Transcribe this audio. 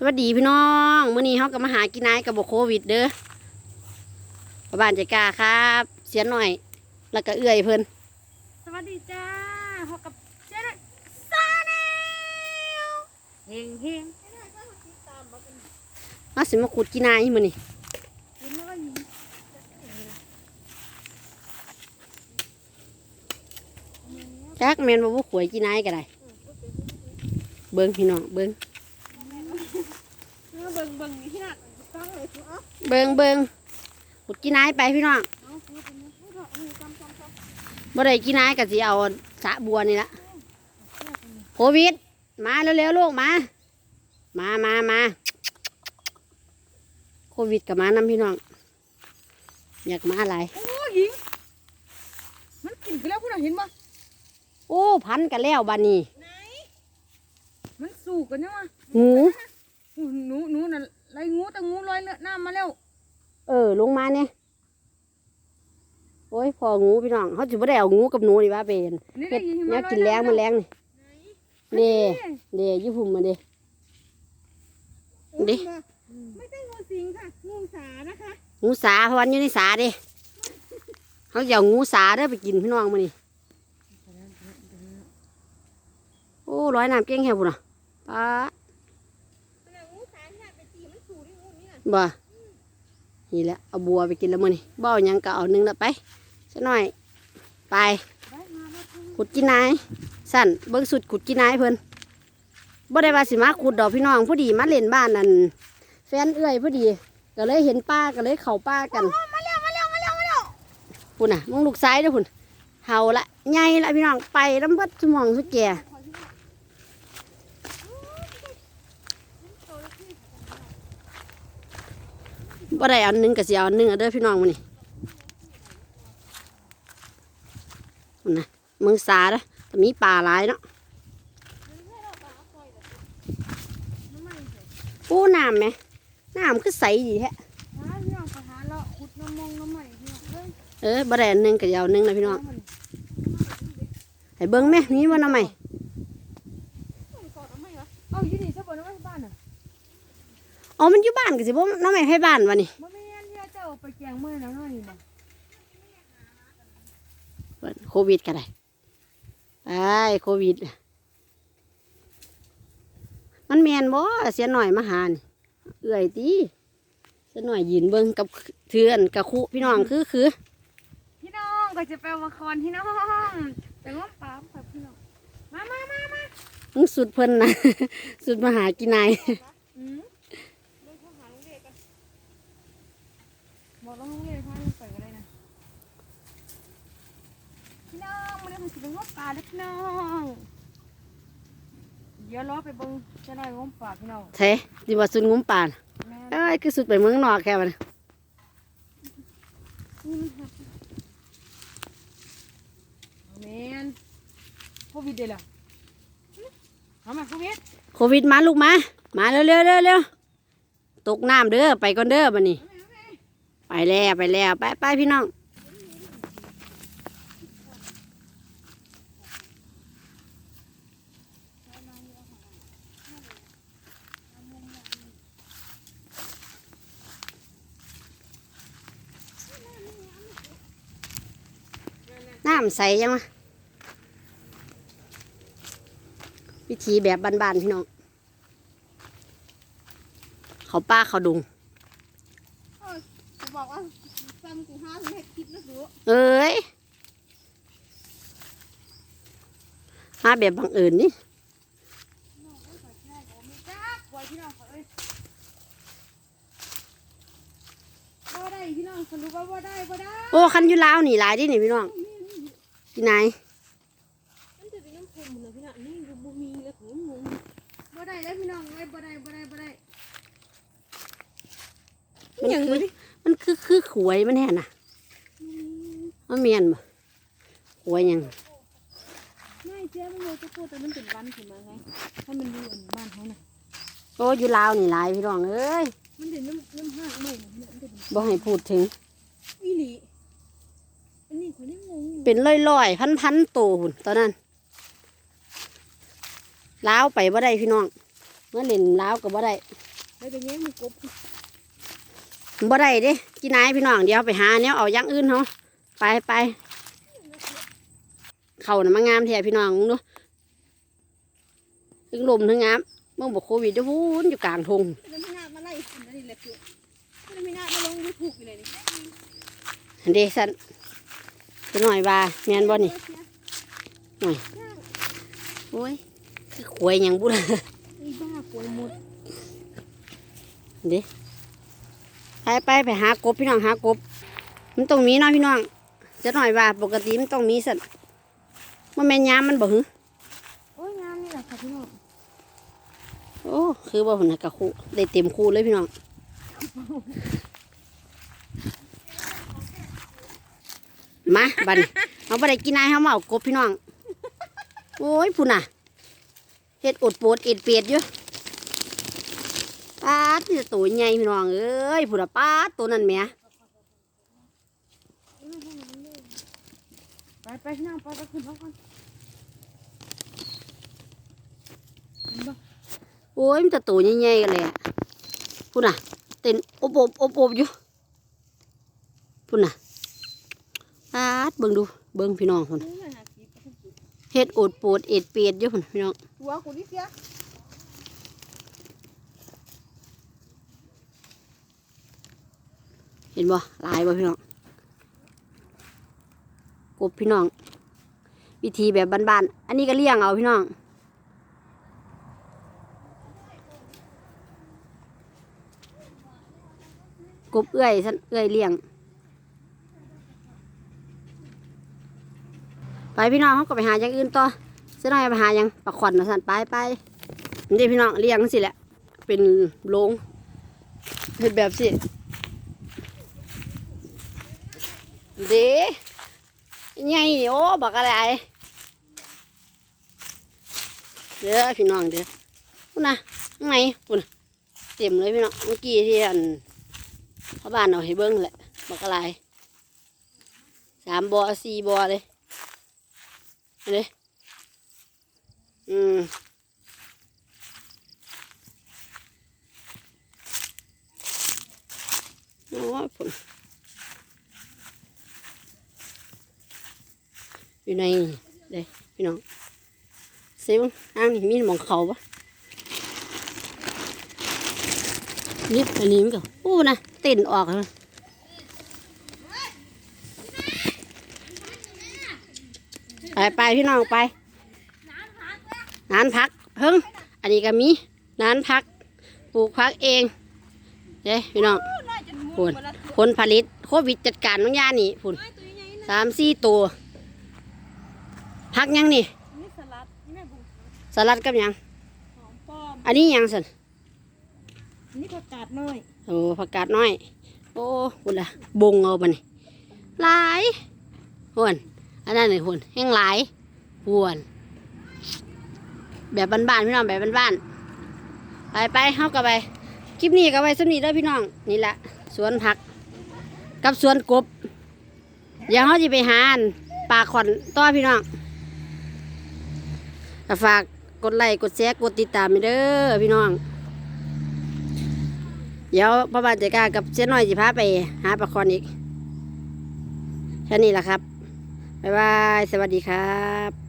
สวัสดีพี่น้องมื้อนี้เฮาก็มาหากินนายกับบ่โควิดเด้อพ่อบ้านใจกล้าครับ เสียหน่อย แล้วก็เอื้อยเพิ่นสวัสดีจ้าพบกับเจ๊นซาแนลเฮงเฮงมาสิมาขุดกินนายมื้อนี้กินแล้วก็ยิ้มจักแม่นบ่บ่ขวยกินนายก็ได้ เบิ่งพี่น้องเบิ่ง เบิ่งเบิ่งนี่ที่นักฟัง เลยคือเอ้าเบิ่งเบิ่งขุดกินนายไปพี่น้องเอาคือเป็นยังไงเนาะนี่จำจำจำบ่ได้กินนายก็สิเอาสระบัวนี่ละโควิด มาเร็วๆลูกมา มามามาโควิดก็มานำพี่น้อง อยากมาหลายโอ้ยิงมันกินไปแล้วคุณเห็นปะโอ้พันกันแล้วบานี้มันสู่กันเนี่ยว่ะงูหนูหนูน่ะ ไรงูแต่งูลอยน้ำมาแล้วเออ ลงมาเนี่ยโอ้ยพองูพี่น้องเขาจะไม่ได้เอางูกับหนูนี่ว่าเป็นนี่เฮ็ดยิงแนวกินแรงมันแรงนี่เด้เด้อยุพุ่มมาเด้ดิไม่ใช่งูสิงค่ะงูสานะคะงูสาเพราะวันอยู่ในสาเด้เขาจะเอางูสาเด้อไปกินพี่น้องมานี่โอ้ร้อยน้ำเก่งแค่พุ่นอะป้า งูสาที่ไปตีมันสู่ที่งูนี่น่ะ บ่นี่แหละเอาบัวไปกินแล้วมื้อนี่บ่เอาหยังก็เอาหนึงละไปสักหน่อย ไปได้มาแล้วค่ะขุดกินนายสั่นเบิ่งสุดขุดกินนายเพิ่นบ่ได้ว่าสิมาขุดดอกพี่น้องพอดีมาเล่นบ้านนั่นแฟนเอื้อยพอดีก็เลยเห็นป้าก็เลยเข้าป้ากันมาแล้วมาแล้วมาแล้วมาแล้วพุ่นน่ะมองลูกซ้ายเด้อพุ่นเฮาละใหญ่ละพี่น้องไปลำเบิดสมองสุแก่ บ่ได้อันนึงก็สิเอาอันนึงเอาเด้อพี่น้องมื้อนี้นะมืองสาเด้อแต่มีป่าหลายเนาะปูน้ำไหมน้ำคือใสดีแฮะหาเรื่องไปหาเลาะขุดน้ำมงน้ำใหม่เออบ่ได้อันนึงก็สิเอาอันนึงนะพี่น้องให้เบิ่งแม่มีบ่น้ำไหม เอาอยู่นี่ซะบ่น้ำบ้านน่ะ อ๋อมันอยู่บ้านก็สิบ่น้ำไหมให้บ้านวะนี่บ่แม่นที่เจ้าไปแกงมื้อแล้วน้อยนี่บ่เปิดโควิดก็ได้ไปโควิดน่ะมันแม่นบ่เสียหน่อยมาหานี่เอื้อยติเสียหน่อยยืนเบิ่งกับเทือนกับคุพี่น้องคือคือ พี่น้องก็จะไปวาคอนพี่น้องไปง้อมปามกับพี่น้องมามามามามึงสุดเพิ่นนะสุดมาหากินนาย อืมเดินเข้าหาโรงเรียนกัน บอกแล้วโรงเรียนพาลูกไปก็ได้นะพี่น้องมันเป็นสิเป็นง้อมปลาเด้อพี่น้องเดี๋ยวรอไปเบิ่งจะได้ง้อมปลาพี่น้องเทดิว่าสุดงุ้มปานแม่เอ้ยคือสุดไปเมืองนอกแค่มันนี่มันหักแมนโควิดเด้อล่ะเอามาโควิดโควิดมาลูกมา มาเร็วเร็วเร็วเร็วตกน้ำเด้อไปก่อนเด้อบันนี้ไป แล้วไปแล้วไปไปพี่น้องน้ำใสยังวะวิธีแบบบ้านๆพี่น้อง เขาป้าเขาดุง บอกว่าซ้ำกูห้าถึงเห็ดคิดนะสูเอ้ยมาแบบบังเอิญนี่จ้าปล่อยพี่น้องเขาเอ้ยบ่ได้พี่น้องสรุปว่าบ่ได้บ่ได้โอ้คันอยู่ลาวนี่หลายเดินี่พี่น้องพี่นายมันจะเป็นน้ำพุมเลยพี่น้องนี่ดูบ่มีเลยของงงบ่ได้แล้วพี่น้องเอ้ยบ่ได้บ่ได้บ่ได้มันคือ มันคือคือขวยมันแห่น่ะมันเมียนบ่ขวยหยังไม่เจ๊มันเลยจะพูดแต่มันเป็นวันขึ้นมาไงถ้ามันอยู่อันบ้านเขาน่ะโอ้อยู่ลาวนี่หลายพี่น้องเอ้ยมันเป็นน้ำน้ำห้างใหม่น่ะพี่น้องมันจะเป็นบ่ให้พูดถึงอีหลีอันนี้คนยังงงอยู่เป็นร้อยๆพันๆโตหุ่นตอนนั้นลาวไปบ่ได้พี่น้องเมื่อเล่นลาวก็บ่ได้มได้ไปแย่งมันกบ บ่ได้เด้กินนายพี่น้องเดี๋ยวไปหาแนวเอาอย่างอื่นเฮาไปไปเขาน่ะมางามแท้พี่น้องมึงดูถึงลมถึงงามเมื่อบอกโควิดจะวุ่นอยู่กลางทงแล้วไม่น่ามาไล่กินอันนี้แหละคือแล้วไม่น่ามาลงยูทูบอยู่เลยนี่อันเดสันจะหน่อยว่าแมนบ่นี่โอ้ยคือขวยหยังบุล่ะไอ้บ้าป่วยหมดเด้ ไปไปไปหากบพี่น้องหากบ มันต้องมีเนาะพี่น้อง จะหน่อยว่าปกติมันต้องมีสันมันแม่นยามมันบ่หึโอ้ยงามนี่แหละค่ะพี่น้องโอ้คือบ่หุ่นกะคูได้เต็มคูเลยพี่น้องมาบัดนเอาไปได้กินนายเขามาเอากบพี่น้อง โอ้ยพุ่นน่ะเฮ็ดอดโปวดเอ็ดเปียดอยู่ ป้าดนี่ตัวใหญ่พี่น้องเอ้ยพุ่นน่ะป้าดตัวนั้นแหม่ไปไปพี่น้องไปไปขึ้นเขาก่อนเห็นบ่โอ้ยมันจะตัวใหญ่ๆกันเลยอะพุ่นน่ะเต้นอบอบอบอบอยู่พุ่นน่ะป้าดเบิ่งดูเบิ่งพี่น้องพุ่นนี่เลยหาคลิปเฮ็ดอดโปวดเอ็ดเปียดอยู่พุ่นพี่น้องตัวกูดิเสีย เห็นบ่ลายบ่พี่น้อง กบพี่น้อง วิธีแบบบ้านๆ อันนี้ก็เลี้ยงเอาพี่น้อง กบเอื้อยสันเอื้อยเลี้ยง ไปพี่น้องเขาก็ไปหาอย่างอื่นต่อเสียหน่อยไปหาหยังปลาขวัญนสันไปไปนี่พี่น้องเลี้ยงสิแหละ เป็นโรงเห็นแบบสิ เด้ไงโอ้บักอะไรเด้อพี่น้องเด้อพุ่นะข้างในพุ่นเต็มเลยพี่น้องเมื่อกี้ที่อันพ่อบ้านเอาให้เบิ้งแหละบักอะไรสามบอสี่บอเลยเอาเลยอืมโอ้ยพุ่น อยู่ในเด้พี่น้องเซลอ้างนี่มีหมองเขาปะนี่อันนี้มันก็อู้นะเต้นออกเลยไปไปพี่น้องไปนานพักเฮิงอันนี้ก็มีนานพักปลูกพักเองเด้พี่น้องน่าจะมุพุ่นนมาละตัวผลผลิตโควิดจัดการน้องยานี่พุ่นไอ้ตัวใหญ่ๆนะสามสี่ตัว พักยังนี่นี่สลัดนี่แม่บุญสลัดกับหยังหอมป้อมอันนี้หยังสันนี่ผักกาดน้อยโอ้ผักกาดน้อย โอ้หุ่นละบงเอาบันนี่หลายหุ่นอันนั้นนี่หุ่นแห้งหลายหุ่นแบบบ้านๆพี่น้องแบบบ้านๆไปไปเข้ากันไปคลิปนี้ก็ไว้สำนีแล้วพี่น้องนี่แหละสวนผัก กับสวนกบเดี๋ยวเขาจะไปหาอันปลาขอนต่อพี่น้องก็ ฝากกดไลค์กดแชร์กดติดตามไปเด้อพี่น้อง เดี๋ยวพ่อบ้านใจกล้ากับเจ้น้อยจะพาไป หาปลาคอนอีกแค่นี้แหละครับ บ๊ายบาย สวัสดีครับ